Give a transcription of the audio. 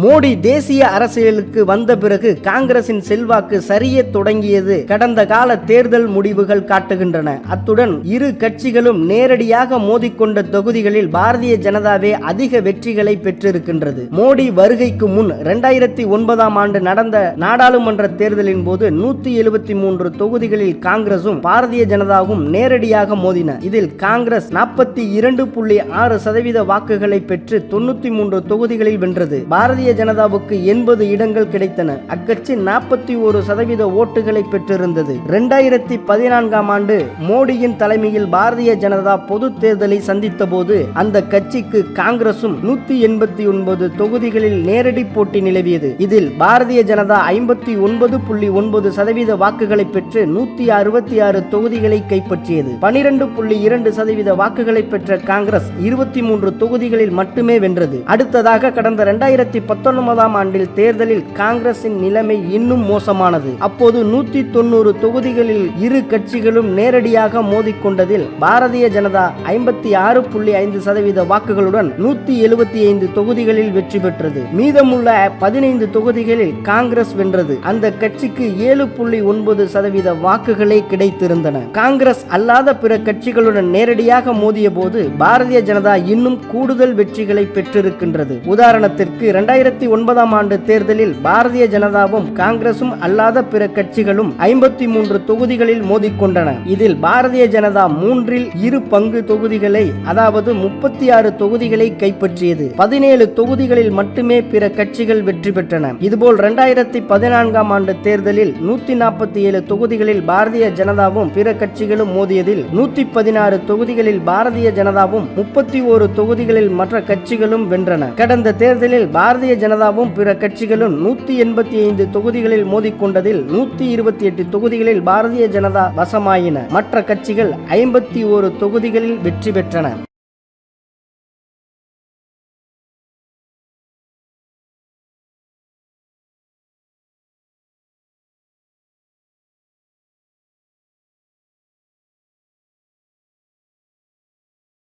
மோடி தேசிய அரசியலுக்கு வந்த பிறகு காங்கிரசின் செல்வாக்கு சரிய தொடங்கியது. கடந்த கால தேர்தல் முடிவுகள் காட்டுகின்றன. அத்துடன் இரு கட்சிகளும் நேரடியாக மோதிக்கொண்ட தொகுதிகளில் பாரதிய ஜனதாவே அதிக வெற்றிகளை பெற்றிருக்கின்றது. மோடி வருகைக்கு முன் இரண்டாயிரத்தி ஒன்பதாம் ஆண்டு நடந்த நாடாளுமன்ற தேர்தலின் போது நூத்தி எழுபத்தி மூன்று தொகுதிகளில் காங்கிரசும் பாரதிய ஜனதாவும் நேரடியாக மோதின. இதில் காங்கிரஸ் நாற்பத்தி இரண்டு புள்ளி ஆறு சதவீத வாக்குகளை பெற்று தொண்ணூத்தி மூன்று தொகுதிகளில் வென்றது. பாரதிய ஜனதாவுக்கு எண்பது இடங்கள் கிடைத்தன. அக்கட்சி நாற்பத்தி ஒரு சதவீத ஓட்டுகளை பெற்றிருந்தது. இரண்டாயிரத்தி பதினான்காம் ஆண்டு மோடியின் தலைமையில் பாரதிய ஜனதா பொது தேர்தலை சந்தித்த போது அந்த கட்சிக்கு காங்கிரசும் நூத்தி எண்பத்தி ஒன்பது தொகுதிகளில் நேரடி போட்டி நிலவியது. இதில் பாரதிய ஜனதா ஐம்பத்தி ஒன்பது புள்ளி ஒன்பது சதவீத வாக்குகளை பெற்று நூத்தி அறுபத்தி ஆறு தொகுதிகளை கைப்பற்றியது. பனிரெண்டு புள்ளி இரண்டு சதவீத வாக்குகளை பெற்ற காங்கிரஸ் இருபத்தி மூன்று தொகுதிகளில் மட்டுமே வென்றது. அடுத்ததாக கடந்த இரண்டாயிரத்தி பத்தொன்பதாம் ஆண்டில் தேர்தலில் காங்கிரசின் நிலைமை இன்னும் மோசமானது. அப்போது நூத்தி தொண்ணூறு தொகுதிகளில் இரு கட்சிகளும் நேரடியாக மோதிக்கொண்டதில் பாரதிய ஜனதா ஐம்பத்தி ஆறு புள்ளி ஐந்து சதவீத வாக்குகளுடன் நூத்தி எழுபத்தி ஐந்து தொகுதிகளில் வெற்றி பெற்றது. மீதமுள்ள பதினைந்து தொகுதிகளில் காங்கிரஸ் வென்றது. அந்த கட்சிக்கு ஏழு புள்ளி ஒன்பது சதவீத வாக்குகளே கிடைத்திருந்தன. காங்கிரஸ் அல்லாத பிற கட்சிகளுடன் நேரடியாக மோதிய போது பாரதிய ஜனதா இன்னும் கூடுதல் வெற்றிகளை பெற்றிருக்கின்றது. உதாரணத்திற்கு இரண்டாயிரத்தி ஒன்பதாம் ஆண்டு தேர்தலில் பாரதிய ஜனதாவும் காங்கிரசும் அல்லாத பிற கட்சிகளும் ஐம்பத்தி மூன்று தொகுதிகளில் மோதிக்கொண்டன. இதில் பாரதிய ஜனதா மூன்றில் இரு பங்கு தொகுதிகளை அதாவது முப்பத்தி ஆறு தொகுதிகளை கைப்பற்றியது. பதினேழு தொகுதிகளில் மட்டுமே பிற கட்சிகள் வெற்றி பெற்றன. இதுபோல் இரண்டாயிரத்தி பதினான்காம் ஆண்டு தேர்தலில் நூத்தி நாற்பத்தி ஏழு தொகுதிகளில் பாரதிய ஜனதாவும் பிற கட்சிகளும் மோதியதில் நூத்தி பதினாறு தொகுதிகளில் பாரதிய ஜனதாவும் முப்பத்தி ஓரு தொகுதிகளில் மற்ற கட்சிகளும் வென்றன. கடந்த தேர்தலில் பாரதிய பாரதிய ஜனதாவும் பிற கட்சிகளும் நூத்தி எண்பத்தி ஐந்து தொகுதிகளில் மோதிக்கொண்டதில் நூத்தி இருபத்தி எட்டு தொகுதிகளில் பாரதிய ஜனதா வசமாயின. மற்ற கட்சிகள் ஐம்பத்தி ஓரு தொகுதிகளில் வெற்றி பெற்றன.